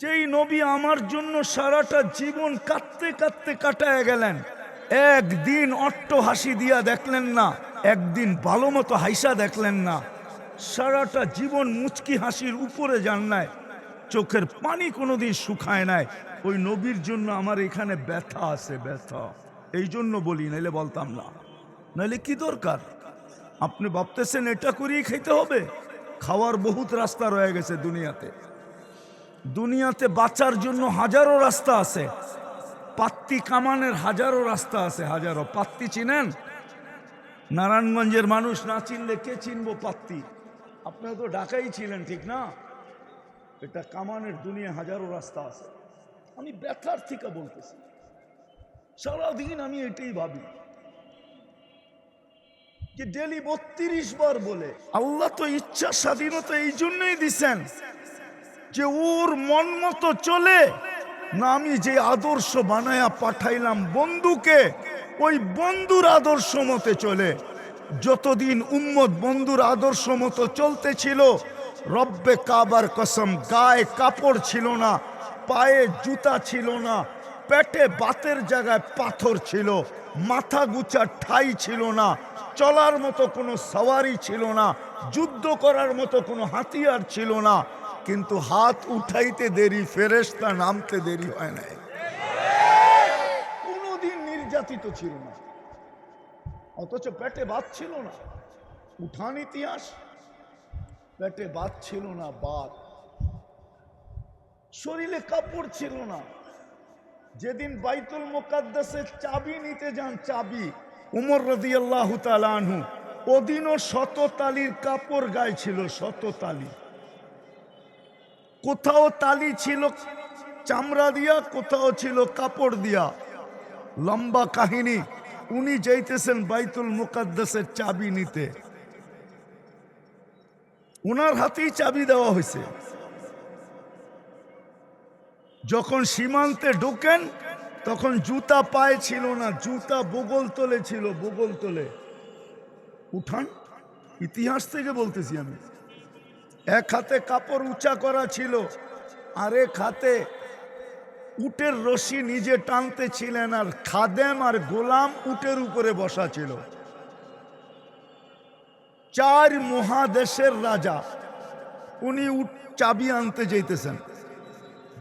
যেই নবী আমার জন্য সারাটা জীবন কাঁদতে কাঁদতে কাটায় গেলেন, একদিন অট্ট হাসি দিয়া দেখলেন না, একদিন ভালো মতো হাইসা দেখলেন না। সারাটা জীবন মুচকি হাসির উপরে যান নাই, চোখের পানি কোনোদিন শুকায় নাই। ওই নবীর জন্য আমার এখানে ব্যথা আছে, ব্যথা। এই জন্য বলি, নাইলে বলতাম না। নাইলে কি দরকার? আপনি ভাবতেছেন এটা করিয়ে খেতে হবে? খাওয়ার বহুত রাস্তা রয়ে গেছে দুনিয়াতে। দুনিয়াতে বাঁচার জন্য হাজারো রাস্তা আছে। পাত্তি কামানের হাজারো রাস্তা আছে, হাজারো। পাত্তি চিনেন? নারায়ণগঞ্জের মানুষ না চিনলে কে চিনবো পাত্তি? আপনারা তো ঢাকাই ছিলেন, ঠিক না? এটা কামানের দুনিয়া হাজারো রাস্তা আছে। আমি ব্যথার থেকে বলতেছি। সারাদিন আমি এটাই ভাবি। যে ডেলি বত্রিশ বার বলে, আল্লাহ তো ইচ্ছা স্বাধীনতা এই জন্যই দিছেন। যে ওর মন মতো চলে, না আমি যে আদর্শ বানায়া পাঠাইলাম বন্ধুকে, ওই বন্ধুর আদর্শ মতে চলে। যতদিন উম্মত বন্ধুর আদর্শ মতো চলতেছিল, রব্বে কাবার কসম গায়ে কাপড় ছিল না, পায়ে জুতা ছিল না, পেটে বাতের জায়গায় পাথর ছিল, মাথা গুচা ঠাই ছিল না, চলার মতো কোনো সওয়ারি ছিল না, যুদ্ধ করার মতো কোনো হাতিয়ার ছিল না কিন্তু হাত উঠাইতে দেরি ফেরেস্তা নামতে দেরি হয় নাই। কোনোদিন নির্যাতিত ছিল না। অথচ পেটে বাদ ছিল না। উঠান ইতিহাস, পেটে বাদ ছিল না, বাদ। শরীরে কাপড় ছিল না। যেদিন বাইতুল মোকাদ্দাসের চাবি নিতে যান, চাবি, উমর রদি আল্লাহ আনহু, ওদিনও শত তালির কাপড় গায়ে ছিল, শত তালি। কোথাও তালি ছিল, চামড়া দিয়া, কোথাও ছিল কাপড় দিয়া। লম্বা কাহিনী, উনি যাইতেছেন বাইতুল মুকাদ্দাসের চাবি নিতে। উনার হাতেই চাবি দেওয়া হয়েছে যখন সীমান্তে ঢোকেন, তখন জুতা পায়ে ছিল না, জুতা বগল তোলে ছিল, বগল তোলে। উঠান, ইতিহাস থেকে বলতেছি আমি। এক হাতে কাপড় উঁচা করা ছিল, আরেক হাতে উটের রশি নিজে টানতে ছিলেন, আর খাদেম আর গোলাম উটের উপরে বসা ছিল। চার মহাদেশের রাজা, উনি উট চাবি আনতে যেতেছেন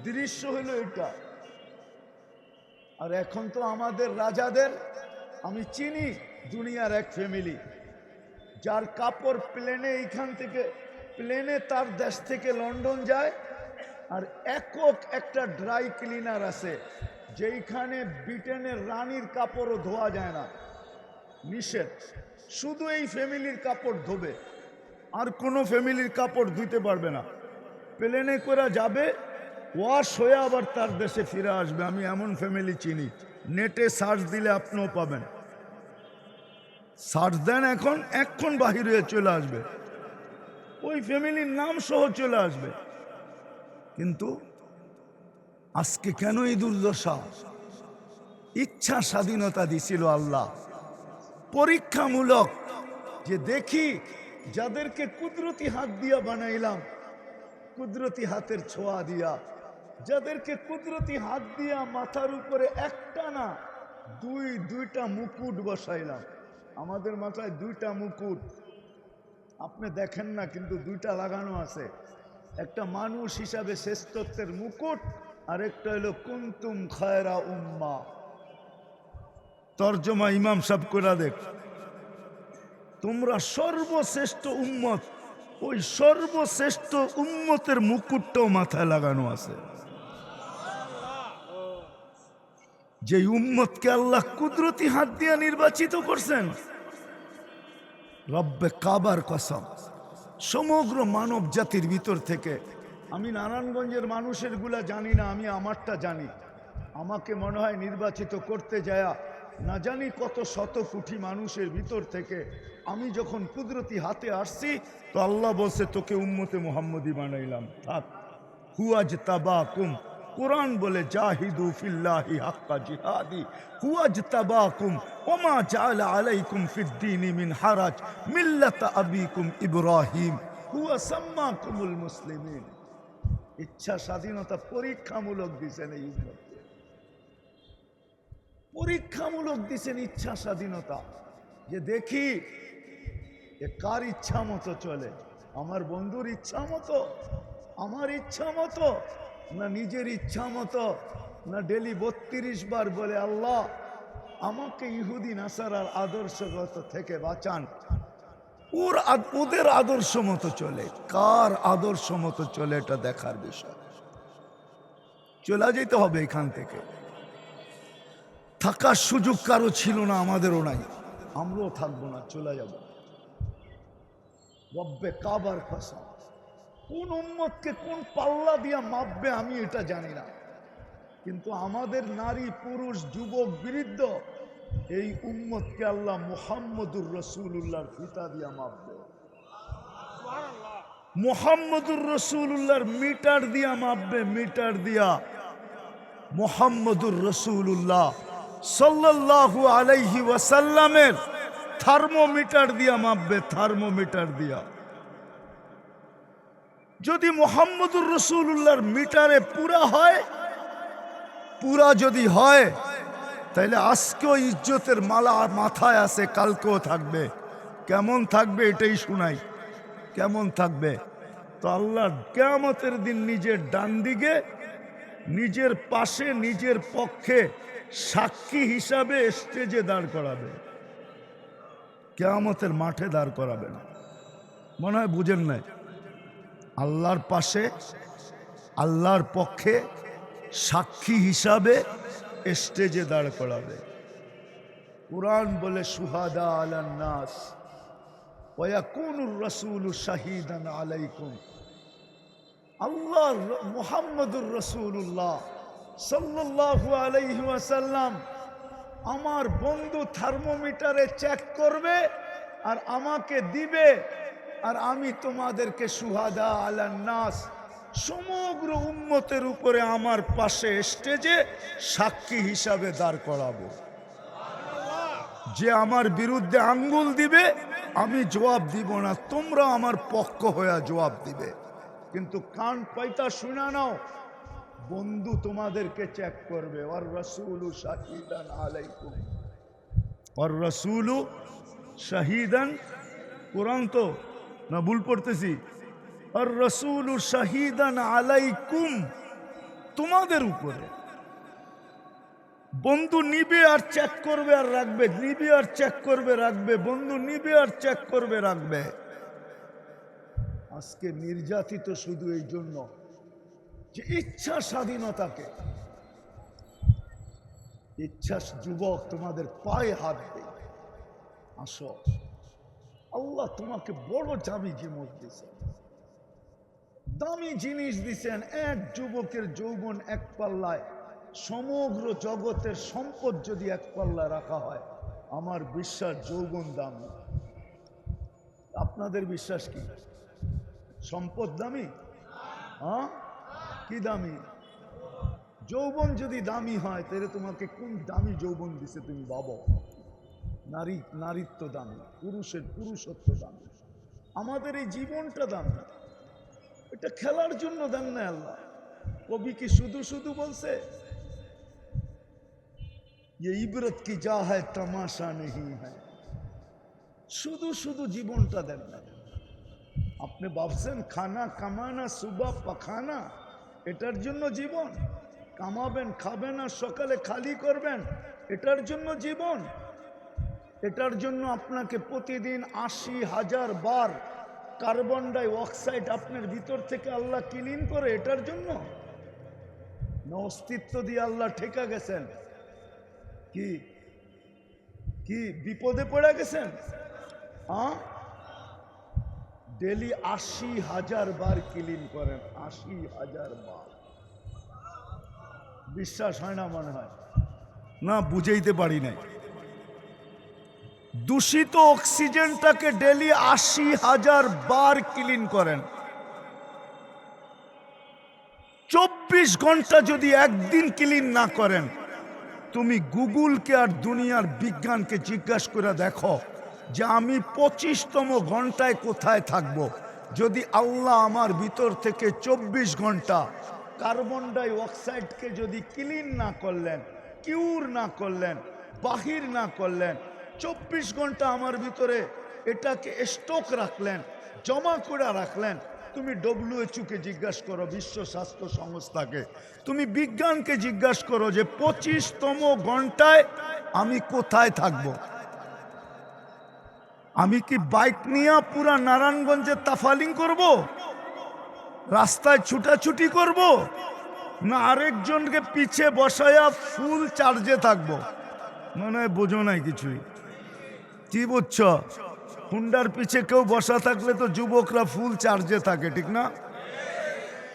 দৃশ্য হলো এটা। আর এখন তো আমাদের রাজাদের, আমি চিনি দুনিয়ার এক ফ্যামিলি যার কাপড় প্লেনে এইখান থেকে প্লেনে তার দেশ থেকে লন্ডন যায় আর একক একটা ড্রাই ক্লিনার আছে, যেইখানে ব্রিটেনের রানীর কাপড়ও ধোয়া যায় না। নিষেধ। শুধু এই ফ্যামিলির কাপড় ধোবে। আর কোনো ফ্যামিলির কাপড় ধুইতে পারবে না। প্লেনে করে যাবে, ওয়াশ হয়ে আবার তার দেশে ফিরে আসবে। আমি এমন ফ্যামিলি চিনি। নেটে সার্চ দিলে আপনিও পাবেন। সার্চ দেন এখন, এক্ষণ বাহির হয়ে চলে আসবে। ওই ফ্যামিলির নাম সহ চলে আসবে। কিন্তু আজকে কেন এই দুর্দশা? ইচ্ছা স্বাধীনতা দিছিল আল্লাহ। পরীক্ষামূলক যে দেখি যাদেরকে কুদরতি হাত দিয়া বানাইলাম, কুদরতি হাতের ছোঁয়া দিয়া, যাদেরকে কুদরতি হাত দিয়া মাথার উপরে একটা না দুই, দুইটা মুকুট বসাইলাম। আমাদের মাথায় দুইটা মুকুট। আপনি দেখেন না, কিন্তু দুইটা লাগানো আছে। একটা মানুষ হিসাবে শ্রেষ্ঠত্বের মুকুট আর একটা হলো, কুন্তুম খায়রা উম্মা। তর্জমা ইমাম সাহেব করে দেখ, তোমরা সর্বশ্রেষ্ঠ উম্মত। ওই সর্বশ্রেষ্ঠ উম্মতের মুকুটটাও মাথায় লাগানো আছে। যে উম্মতকে আল্লাহ কুদরতি হাত দিয়া নির্বাচিত করছেন রব্বে কাবার কসম। সমগ্র মানব জাতির ভিতর থেকে আমি নারায়ণগঞ্জের মানুষেরগুলা জানি না, আমি আমারটা জানি। আমাকে মনে হয় নির্বাচিত করতে যায়া না জানি কত শত কোটি মানুষের ভিতর থেকে আমি যখন কুদরতি হাতে আসছি, তো আল্লাহ বলছে, তোকে উম্মতে মোহাম্মদী বানাইলাম। থাক। হুয়াজ তাবাকুম কোরআন বলে, জাহিদু ফিল্লাহি হাক্কা জিহাদি হুয়াজ তাবাকুম ওমা জাআলা আলাইকুম ফিদ্দীনি মিন হারাজ, মিল্লাত আবিকুম ইব্রাহিম, হুয়া সাম্মাকুমুল মুসলিমিন। ইচ্ছা স্বাধীনতা পরীক্ষামূলক দিছেন এই উম্মতকে পরীক্ষামূলক দিছেন ইচ্ছা স্বাধীনতা। যে দেখি এ কার ইচ্ছা মতো চলে, আমার বন্ধুর ইচ্ছা মতো, আমার ইচ্ছা মতো না নিজের ইচ্ছা মতো, না ডেলি বত্রিশ বার বলে, আল্লাহ, আমাকে ইহুদি নাসারার আদর্শগত থেকে বাঁচান। ওর ওদের আদর্শ মতো চলে। কার আদর্শ মতো চলে এটা দেখার বিষয়। চলে যেতে হবে এখান থেকে। থাকার সুযোগ কারও ছিল না, আমাদেরও নাই। আমরাও থাকব না, চলে যাব। রব্বে কাবার কসম। কোন উম্মতকে কোন পাল্লা দিয়া মাপবে আমি এটা জানি না। কিন্তু আমাদের নারী, পুরুষ, যুবক, বৃদ্ধ, এই উম্মতকে আল্লাহ মুহাম্মদুর রসুল্লাহর ফিতা দিয়া মাপবে। মোহাম্মদুর রসুল্লাহর মিটার দিয়া মাপবে, মিটার দিয়া মোহাম্মদুর রসুল্লাহ সাল্লাল্লাহু আলাইহি ওয়াসাল্লামের থার্মোমিটার দিয়া মাপবে, থার্মোমিটার দিয়া। যদি মোহাম্মদুর রসুল্লাহর মিটারে পুরা হয়, পুরা যদি হয় তাহলে আজকেও ইজ্জতের মালা মাথায় আছে, কালকেও থাকবে। কেমন থাকবে এটাই শুনাই। কেমন থাকবে? তো আল্লাহ কেয়ামতের দিন নিজের ডান দিকে, নিজের পাশে, নিজের পক্ষে সাক্ষী হিসাবে স্টেজে দাঁড় করাবে। কেয়ামতের মাঠে দাঁড় করাবে না। মনে হয় বুঝেন নাই? আল্লাহর পাশে, আল্লাহর পক্ষে সাক্ষী হিসাবে স্টেজে দাঁড় করাবে। কোরআন বলে, সুহাদা আলান নাস ওয়াকুনুর রাসূলু শাহিদান আলাইকুম। আল্লাহ মুহাম্মদুর রসুল্লাহ সাল্লাল্লাহু আলাইহি ওয়াসাল্লাম আমার বন্ধু থার্মোমিটারে চেক করবে আর আমাকে দিবে আর আমি তোমাদেরকে সুহাদা আলান নাস সমগ্র উম্মতের উপরে আমার পাশে স্টেজে সাক্ষী হিসাবে দাঁড় করাবো। যে আমার বিরুদ্ধে আঙ্গুল দিবে, আমি জবাব দিব না, তোমরা আমার পক্ষ হয়ে জবাব দিবে। কিন্তু কান পাইতা শুনা নাও, বন্ধু তোমাদেরকে চেক করবে ওর রসুলু শাহিদান আলাইকুম। ওর রসুলু শাহিদান, কোরআন তো না, ভুল পড়তেছি। আর রসুল শাহিদান আলাইকুম, তোমাদের উপরে। বন্ধু নিবে আর চেক করবে আর রাখবে, নিবে আর চেক করবে, রাখবে। বন্ধু নিবে আর চেক করবে, রাখবে। আজকে নির্যাতিত শুধু এই জন্য যে ইচ্ছা স্বাধীনতাকে, ইচ্ছা যুবক তোমাদের পায়ে হাত দেয় আসো। আল্লাহ তোমাকে বড় দামি জিনিস দিছেন দামি জিনিস দিছেন এক যুবকের যৌবন এক পাল্লায়। সমগ্র জগতের সম্পদ যদি এক পাল্লায় রাখা হয়, আমার বিশ্বাস যৌবন দামি। আপনাদের বিশ্বাস কি? সম্পদ দামি? হ্যাঁ? কি দামি? যৌবন যদি দামি হয়, তাহলে তোমাকে কোন দামি যৌবন দিছে তুমি ভাবো? নারী, নারীত্ব দামি পুরুষের পুরুষত্ব দামি আমাদের এই জীবনটা দামি এটা খেলার জন্য দেন না আল্লাহ। কবি কি শুধু শুধু বলছে ये ইবরত কি যা হ্যায় তামাশা নেই হ্যাঁ। শুধু শুধু জীবনটা দেন না। আপনি ভাবছেন, খানা কামানা, সুবা পাখানা, এটার জন্য জীবন? কামাবেন, খাবেন আর সকালে খালি করবেন, এটার জন্য জীবন? এটার জন্য আপনাকে প্রতিদিন আশি হাজার বার কার্বন ডাই অক্সাইড আপনার ভিতর থেকে আল্লাহ ক্লিন করে এটার জন্য। অস্তিত্ব দিয়ে আল্লাহ ঠেকা গেছেন। কি? কি? বিপদে পড়ে গেছেন? হ্যাঁ ডেলি আশি হাজার বার ক্লিন করেন, আশি হাজার বার। বিশ্বাস হয় না মনে হয়? না, বুঝাইতে পারি নাই। দূষিত অক্সিজেনটাকে ডেলি আশি হাজার বার ক্লিন করেন। চব্বিশ ঘণ্টা যদি একদিন ক্লিন না করেন, তুমি গুগলকে আর দুনিয়ার বিজ্ঞানকে জিজ্ঞাসা করে দেখো যে আমি পঁচিশতম ঘন্টায় কোথায় থাকব। যদি আল্লাহ আমার ভিতর থেকে চব্বিশ ঘণ্টা কার্বন ডাই অক্সাইডকে যদি ক্লিন না করলেন, কিউর না করলেন, বাহির না করলেন চব্বিশ ঘণ্টা আমার ভিতরে এটাকে স্টক রাখলেন, জমা করে রাখলেন। তুমি ডব্লিউএচওকে জিজ্ঞাসা করো, বিশ্ব স্বাস্থ্য সংস্থাকে। তুমি বিজ্ঞানকে জিজ্ঞাসা করো যে পঁচিশতম ঘন্টায় আমি কোথায় থাকব? আমি কি বাইক নিয়ে পুরা নারায়ণগঞ্জে তাফালিং করব? রাস্তায় ছুটাছুটি করব? না আরেকজনকে পিছে বসায়া ফুল চার্জে থাকব? মনে হয় বোঝো নাই কিছুই। কি বুঝছ? হুন্ডার পিছে কেউ বসা থাকলে তো যুবকরা ফুল চার্জে থাকে, ঠিক না?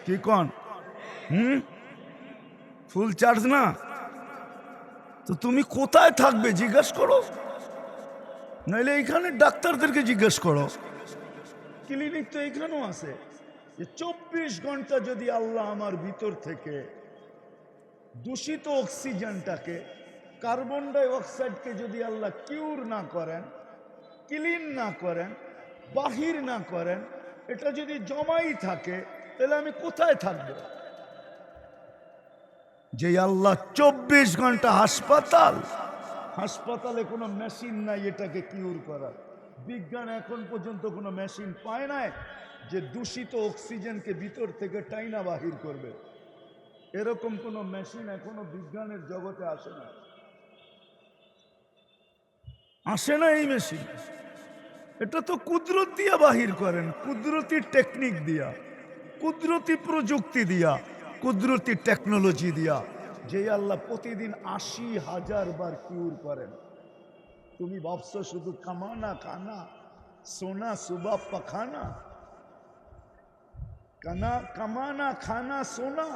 কি কন? হুম? ফুল চার্জ না? তো তুমি কোথায় থাকবে, জিজ্ঞাসা করো। নাইলে এখানে ডাক্তারদেরকে জিজ্ঞেস করো। ক্লিনিক তো এখানেও আছে। যে চব্বিশ ঘণ্টা যদি আল্লাহ আমার ভিতর থেকে দূষিত অক্সিজেনটাকে কার্বন ডাই অক্সাইডকে যদি আল্লাহ কিউর না করেন, ক্লিন না করেন, বাহির না করেন, এটা যদি জমাই থাকে, তাহলে আমি কোথায় থাকব? যে আল্লাহ চব্বিশ ঘণ্টা হাসপাতাল, হাসপাতালে কোনো মেশিন নাই এটাকে কিউর করার। বিজ্ঞান এখন পর্যন্ত কোনো মেশিন পায় নাই যে দূষিত অক্সিজেনকে ভিতর থেকে টাইনা বাহির করবে। এরকম কোনো মেশিন এখনও বিজ্ঞানের জগতে আসে না আসে না এই মেশিন। এটা তো কুদরত দিয়া বাহির করেন, কুদরতি টেকনিক দিয়া, কুদরতি প্রযুক্তি দিয়া, কুদরতি টেকনোলজি দিয়া। যে আল্লাহ প্রতিদিন আশি হাজার বার কিউর করেন। তুমি ভাবছ শুধু কামানা খানা সোনা, সুবা, পাখানা? কানা, কামানা, খানা, সোনা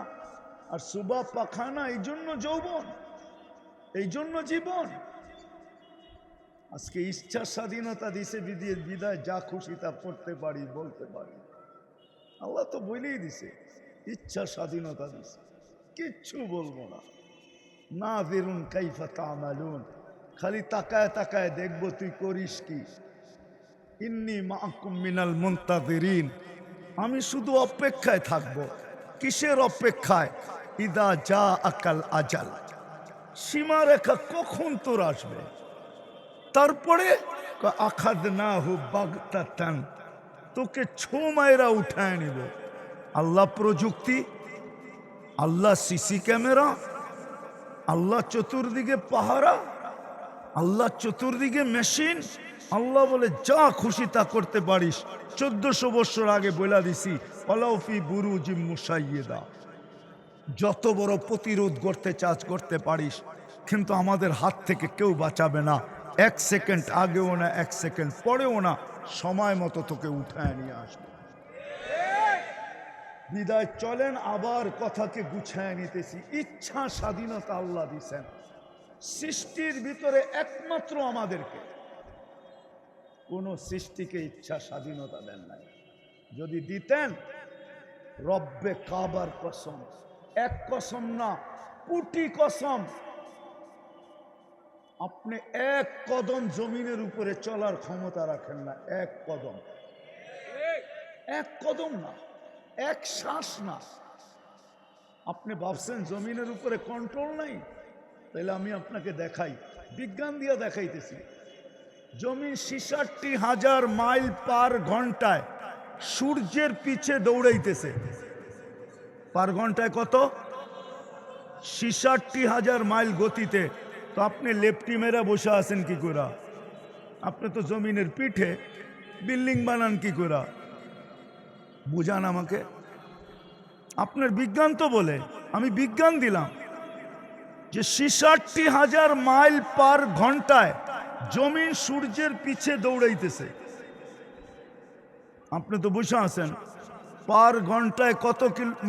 আর সুবা, পাখানা, এই জন্য যৌবন, এই জন্য জীবন। আজকে ইচ্ছা স্বাধীনতা দিছে, বিদিয়ে বিদায়, যা খুশি তা পড়তে পারি, বলতে পারি। আল্লাহ তো বলেই দিছে, ইচ্ছা স্বাধীনতা দিছে। কিচ্ছু বলব না। না বেরুন, কাইফা তামালুন। খালি তাকায় তাকায় দেখব তুই করিস কি। ইন্নি মাকুম মিনাল মুন্তাদিরিন। আমি শুধু অপেক্ষায় থাকব। কিসের অপেক্ষায়? ইদা যা আকাল আজাল। সীমারেখা কখন তোর আসবে? তারপরে আখাদ না হু বাগতান তোকে ছো মায়েরা উঠায় নিব। আল্লাহ প্রযুক্তি, আল্লাহ সিসি ক্যামেরা, আল্লাহ চতুর্দিকে পাহারা, আল্লাহ চতুর্দিকে মেশিন, আল্লাহ বলে যা খুশি তা করতে পারিস। চোদ্দশো বছর আগে বলে দিছি অলাউফি বুরু মুসাইয়েদা যত বড় প্রতিরোধ করতে চাচ করতে পারিস, কিন্তু আমাদের হাত থেকে কেউ বাঁচাবে না। এক সেকেন্ড আগেও না, এক সেকেন্ড পরেও না, সময় মতো তোকে উঠায় নিয়ে আসবে। বিদায়, চলেন, আবার কথাকে গুছায় নিতেছি। ইচ্ছা, স্বাধীনতা আল্লাহ দিছেন। সৃষ্টির ভিতরে একমাত্র আমাদেরকে। কোন সৃষ্টিকে ইচ্ছা, স্বাধীনতা দেন নাই। যদি দিতেন, রব্বে কাবার কসম। এক কসম না কোটি কসম। আপনি এক কদম জমিনের উপরে চলার ক্ষমতা রাখেন না, এক কদম। এক কদম না, এক শ্বাস না। আপনি ভাবছেন জমিনের উপরে কন্ট্রোল নাই? তাহলে আমি আপনাকে দেখাই, বিজ্ঞান দিয়ে দেখাইতেছি। জমিন ছিষট্টি হাজার মাইল পার ঘন্টায় সূর্যের পিছে দৌড়াইতেছে। পার ঘন্টায় কত? ছিষট্টি হাজার মাইল গতিতে তো আপনি লেপটি মেরা বসে আছেন কি করে? আপনি তো জমিনের পিঠে বিল্ডিং বানান কি করে? বুঝান আমাকে। আপনার বিজ্ঞান তো বলে, আমি বিজ্ঞান দিলাম যে ছিষট্টি হাজার মাইল পার ঘন্টায় জমিন সূর্যের পিছে দৌড়াইতেছে। আপনি তো বসে আছেন, পার ঘন্টায় কত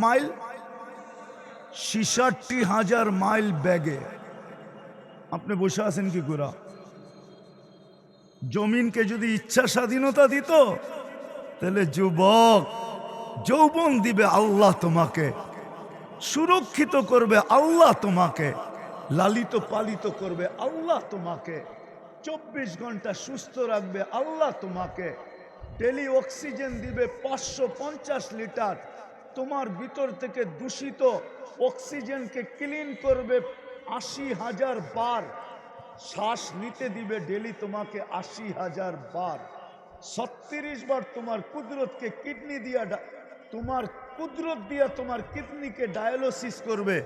মাইল? ছিষট্টি হাজার মাইল ব্যাগে। আপনি বসে আছেন কি করে? জমিনকে যদি ইচ্ছা স্বাধীনতা দিত, তাহলে যুবক যৌবন দিবে আল্লাহ তোমাকে, সুরক্ষিত করবে আল্লাহ তোমাকে, লালিত পালিত করবে আল্লাহ তোমাকে, চব্বিশ ঘণ্টা সুস্থ রাখবে আল্লাহ তোমাকে, ডেলি অক্সিজেন দিবে পাঁচশো পঞ্চাশ লিটার, তোমার ভিতর থেকে দূষিত অক্সিজেনকে ক্লিন করবে আশি হাজার বার শ্বাস নিতে দিবে ডেলি তোমাকে আশি হাজার বার। ছত্রিশ বার তোমার কুদরতকে কিডনি দিয়া তোমার কুদরত দিয়া তোমার কিডনিকে ডায়ালিসিস করবে।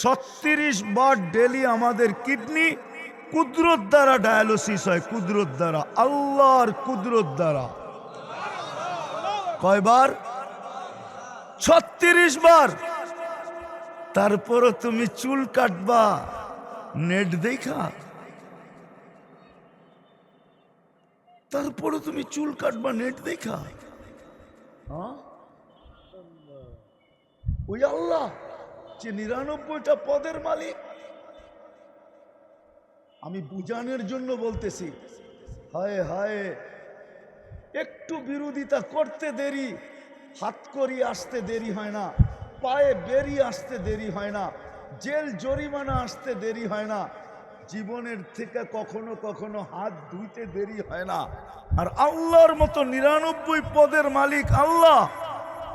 ছত্রিশ বার ডেলি আমাদের কিডনি কুদরত দ্বারা ডায়ালিসিস হয়, কুদরত দ্বারা, আল্লাহর কুদরত দ্বারা। কয়বার? ছত্রিশ বার। তারপরও তুমি চুল কাটবা। নেট দেখা। তারপরে তুমি চুল কাটবা, নেট দেখা। হ্যাঁ? ওই আল্লাহ, যে নিরানব্বইটা পদের মালিক। আমি বুঝানোর জন্য বলতেছি, হায় হায়, একটু বিরোধিতা করতে দেরি, হাত করি আসতে দেরি হয় না। পায়ে বেরিয়ে আসতে দেরি হয় না, জেল জরিমানা আসতে দেরি হয় না, জীবনের থেকে কখনো কখনো হাত ধুইতে দেরি হয় না। আর আল্লাহর মতো নিরানব্বই পদের মালিক আল্লাহ।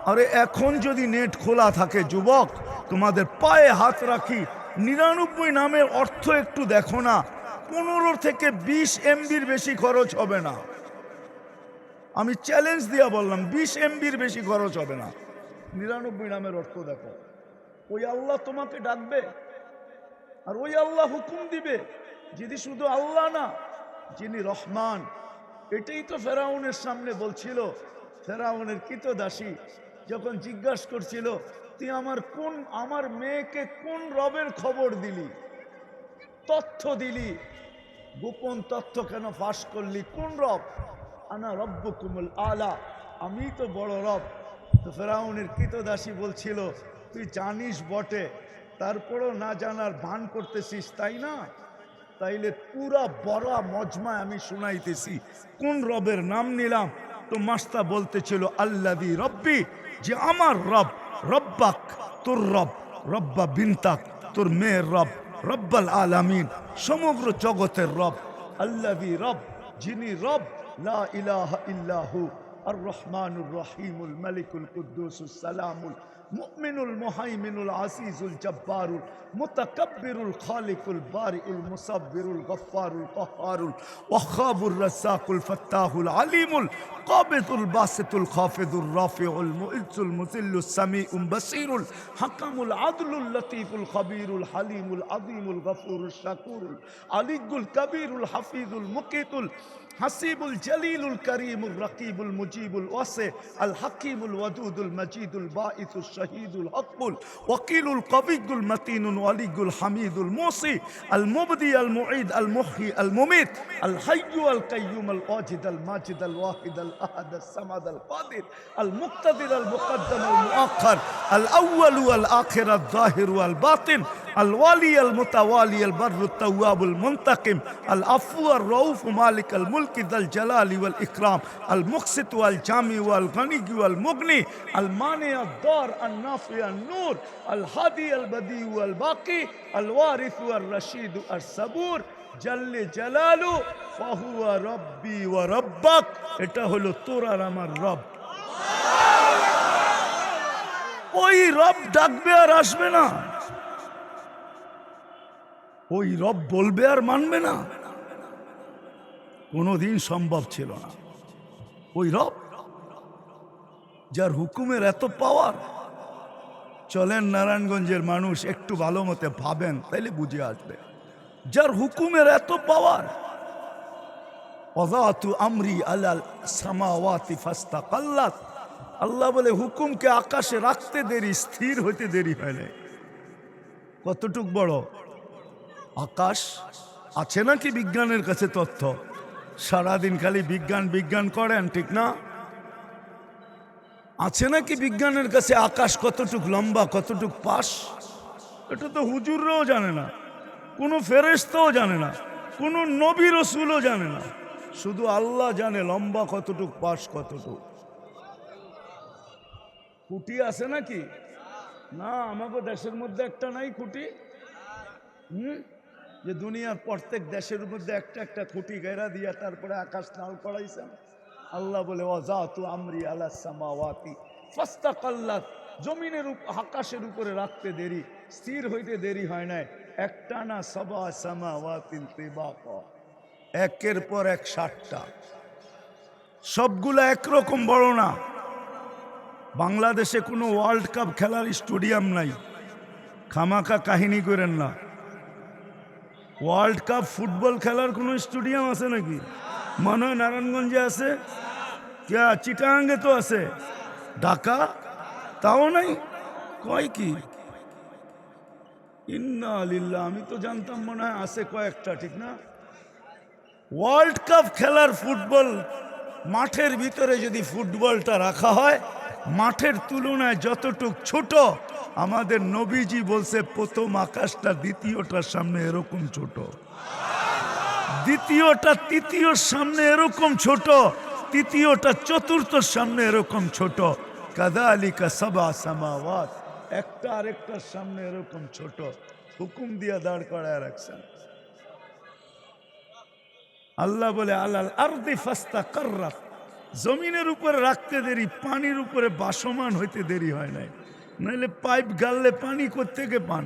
আরে এখন যদি নেট খোলা থাকে যুবক, তোমাদের পায়ে হাত রাখি। নিরানব্বই নামের অর্থ একটু দেখো না, পনেরো থেকে বিশ এমবির বেশি খরচ হবে না। আমি চ্যালেঞ্জ দিয়া বললাম, বিশ এমবির বেশি খরচ হবে না। নিরানব্বই নামের অর্থ দেখো। ওই আল্লাহ তোমাকে ডাকবে আর ওই আল্লাহ হুকুম দিবে যদি শুধু আল্লাহ না, যিনি রহমান। এটাই তো ফেরাউনের সামনে বলছিল, ফেরাউনের কৃতদাসী যখন জিজ্ঞাসা করছিল, তুই আমার কোন, আমার মেয়েকে কোন রবের খবর দিলি? তথ্য দিলি? গোপন তথ্য কেন ফাঁস করলি? কোন রব? আনা রব্ব কুমুল আলা আমি তো বড় রব। তো ফেরাউনের কৃতদাসী বলছিল, তুই জানিস বটে, তারপরও না জানার ভান করতেছিস, তাই না? তাইলে পুরা বড় মজমায় আমি শুনাইতেছি। কোন রবের নাম নিলাম? তো মাস্তা বলতেছিল, আল্লাদি রব্বি, যে আমার রব, রব্বাক তোর রব, রব্বা বিনতাক তোর মেয়ের রব, রব্বাল আলামিন, সমগ্র জগতের রব। আল্লাদি রব, যিনি রব, লা ইলাহা ইল্লাহু। الرحمن الرحيم الملك القدوس السلام مؤمن المهيمن العزيز الجبار المتكبر الخالق البارئ المصبر الغفار القهار الوهاب الرزاق الفتاح العليم القابض الباسط الخافض الرافع المؤز المذل السميع البصير الحكم العدل اللطيف الخبير الحليم العظيم الغفور الشكور العلي الكبير الحفيظ المقيت حسيب الجليل الكريم الرقيب المجيب الواسع الحكيم الودود المجيد البائث الشهيد الحق الوكيل القوي المتين الولي الحميد الموصي المبدي المعيد المحيي المميت الحي القيوم الواجد الماجد الواحد الأحد الصمد القادر المقتدر المقدم المؤخر الأول والآخر الظاهر والباطن الوالي المتوالي البر التواب المنتقم العفو الرؤوف مالك الملك ذا الجلال والإكرام المقسط والجامع والغني والمغني المانع الضار النافع النور الهادي البديع والباقي الوارث والرشيد الصبور جل جلاله فهو ربي وربك এটা হলো তোর আর আমার রব ওই রব ডাকবে আর আসবে না ওই রব বলবে আর মানবে না। কোনোদিন সম্ভব ছিল না। ওই রব, যার হুকুমের এত পাওয়ার চলেন নারায়ণগঞ্জের মানুষ একটু ভালো মতে ভাবেন, তাইলে বুঝে আসবে। যার হুকুমের এত পাওয়ার আমরি আলাল সামাওয়াতি ফাস্তা কাল্লাত আল্লাহ বলে, হুকুমকে আকাশে রাখতে দেরি, স্থির হইতে দেরি হয় নাই। কতটুক বড়? আকাশ? আছে নাকি বিজ্ঞানের কাছে তথ্য? সারাদিন খালি বিজ্ঞান বিজ্ঞান করেন, ঠিক না? আছে নাকি বিজ্ঞানের কাছে আকাশ কতটুক লম্বা, কতটুক পাশ? এটা তো হুজুররাও জানে না, কোনো ফেরেস্তাও জানে না, কোনো নবী রসুলও জানে না। শুধু আল্লাহ জানে লম্বা কতটুক, পাশ কতটুক। খুঁটি আছে নাকি? না আমাকে দেশের মধ্যে একটা নাই খুঁটি হুম? যে দুনিয়ার প্রত্যেক দেশের মধ্যে একটা একটা খুঁটি গেরা দিয়া তারপরে আকাশ নাল করাইছেন আল্লাহ বলে ওয়াজাতু আমরি আলা সামাওয়াতি জমিনের আকাশের উপরে রাখতে দেরি, স্থির হইতে দেরি হয় নাই। একটা না সবা সামাওয়াতিন তিবাকা একের পর এক ষাটটা। সবগুলো একরকম বড় না। বাংলাদেশে কোনো ওয়ার্ল্ড কাপ খেলার স্টেডিয়াম নাই। খামাকা কাহিনী করেন না। ওয়ার্ল্ড কাপ ফুটবল খেলার কোনো স্টেডিয়াম আছে নাকি? মনে হয় নারায়ণগঞ্জে আছে। ক্যা চিটাঙ্গে তো আছে। ঢাকা? তাও নাই? কয় কি? ইন্না আলিল্লাহ আমি তো জানতাম মনে হয় আছে কয়েকটা, ঠিক না? ওয়ার্ল্ড কাপ খেলার ফুটবল মাঠের ভিতরে যদি ফুটবলটা রাখা হয় মাঠের তুলনায় যতটুক ছোট, আমাদের নবীজি বলছে, প্রথম আকাশটা দ্বিতীয়টার সামনে এরকম ছোট। দ্বিতীয়টা, তৃতীয়র সামনে এরকম ছোট। তৃতীয়টা, চতুর্থর সামনে এরকম ছোট। কাদা আলিকা সাবা সামাওয়াত। একটা আরেকটার সামনে এরকম ছোট। হুকুম দিয়া দাঁড় করায় রাখছেন। আল্লাহ বলে আল্লাহ আরদি ফাস্তা কার্রাত জমিনের উপরে রাখতে দেরি, পানির উপরে বাসমান হইতে দেরি হয় নাই। নাহলে পাইপ গাললে পানি কোত্থেকে পান?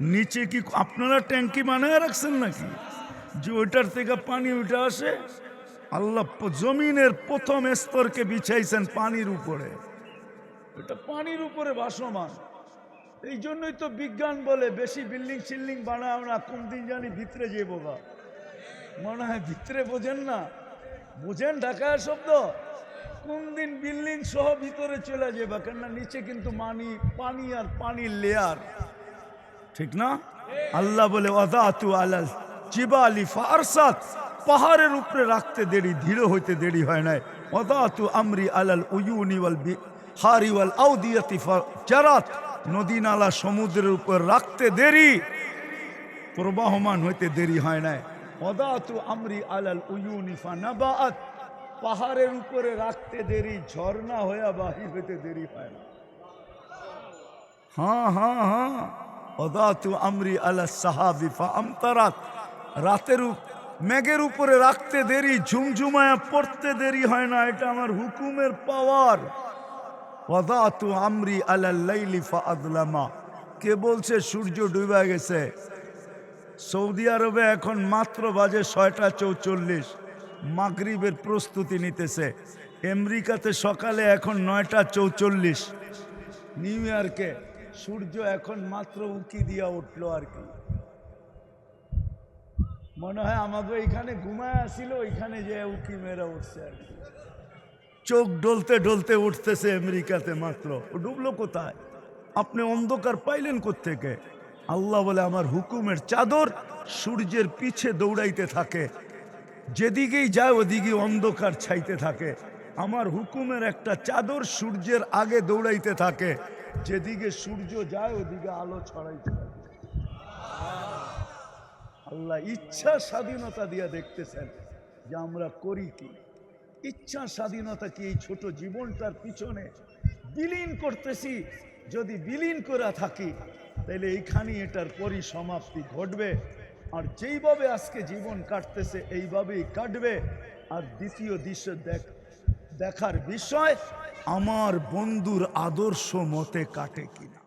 নিচে কি আপনারা ট্যাঙ্কি বানায় রাখছেন নাকি? যে ওইটার থেকে পানি উঠে আসে। আল্লাহ জমিনের প্রথম স্তরকে বিছাইছেন পানির উপরে। এটা পানির উপরে ভাসমান এই জন্যই তো বিজ্ঞান বলে, বেশি বিল্ডিং সিল্ডিং বানাও না কোন দিন জানি ভিতরে যে বোবা। মনে হয় ভিতরে বোঝেন না। বুঝেন ঢাকায় শব্দ? কোন দিন বিল্ডিং সহ ভিতরে চলে যাবে, কেননা নিচে কিন্তু মানি, পানি আর পানির লেয়ার ঠিক না? আল্লাহ বলে, ওয়াদাতু আলাল জিবালি ফারসাত। পাহাড়ের উপরে রাখতে দেরি, ধীরে হইতে দেরি হয় নাই। ওয়াদাতু আমরি আলাল উয়ুনি ওয়াল হারি ওয়াল আউদিয়াতি জারাত। নদী নালা সমুদ্রের উপর রাখতে দেরি, প্রবাহমান হইতে দেরি হয় নাই। ওদাতু আমরি আলাল উয়ুনি ফানাবাআত। পাহাড়ের উপরে রাখতে দেরি, ঝর্ণা হইয়া বাহির হইতে দেরি হয় না। হ্যাঁ হ্যাঁ হ্যাঁ ওদাতু আমরি আলা সাহাবি আমতারাত রাতের মেঘের উপরে রাখতে দেরি, ঝুমঝুমায়া পড়তে দেরি হয় না, এটা আমার হুকুমের পাওয়ার। ওদাতু আমরি আলা লাইলি ফাআদলামা কে বলছে সূর্য ডুবে গেছে? সৌদি আরবে এখন মাত্র বাজে ছয়টা চৌচল্লিশ। মাগরিবের প্রস্তুতি নিতেছে। আমেরিকাতে সকালে এখন নয়টা চৌচল্লিশ। নিউ ইয়র্কে সূর্য এখন মাত্র উঁকি দিয়া উঠল আর কি। মনে হয় আমাদের এখানে ঘুমায় আসিল, ওইখানে যে উকি মেরে উঠছে আর কি। চোখ ডলতে ডলতে উঠতেছে আমেরিকাতে মাত্র। ডুবলো কোথায়? আপনি অন্ধকার পাইলেন থেকে আল্লাহ বলে, আমার হুকুমের চাদর সূর্যের পিছে দৌড়াইতে থাকে। যেদিকেই যায় ওদিকে অন্ধকার ছাইতে থাকে। আমার হুকুমের একটা চাদর সূর্যের আগে দৌড়াইতে থাকে। যেদিকে সূর্য যায়, ওদিকে আলো ছড়াইতে থাকে। আল্লাহ ইচ্ছা স্বাধীনতা দিয়া দেখতেছেন যে আমরা করি কি। ইচ্ছা স্বাধীনতা কি এই ছোট জীবনটার পিছনে বিলীন করতেছি? যদি বিলীন করা থাকি তাহলে এইখানেই এটার পরিসমাপ্তি ঘটবে। আর যেইভাবে আজকে জীবন কাটতেছে, এইভাবেই কাটবে। আর দ্বিতীয় দৃশ্য দেখ, দেখার বিষয়, আমার বন্ধুর আদর্শ মতে কাটে কিনা।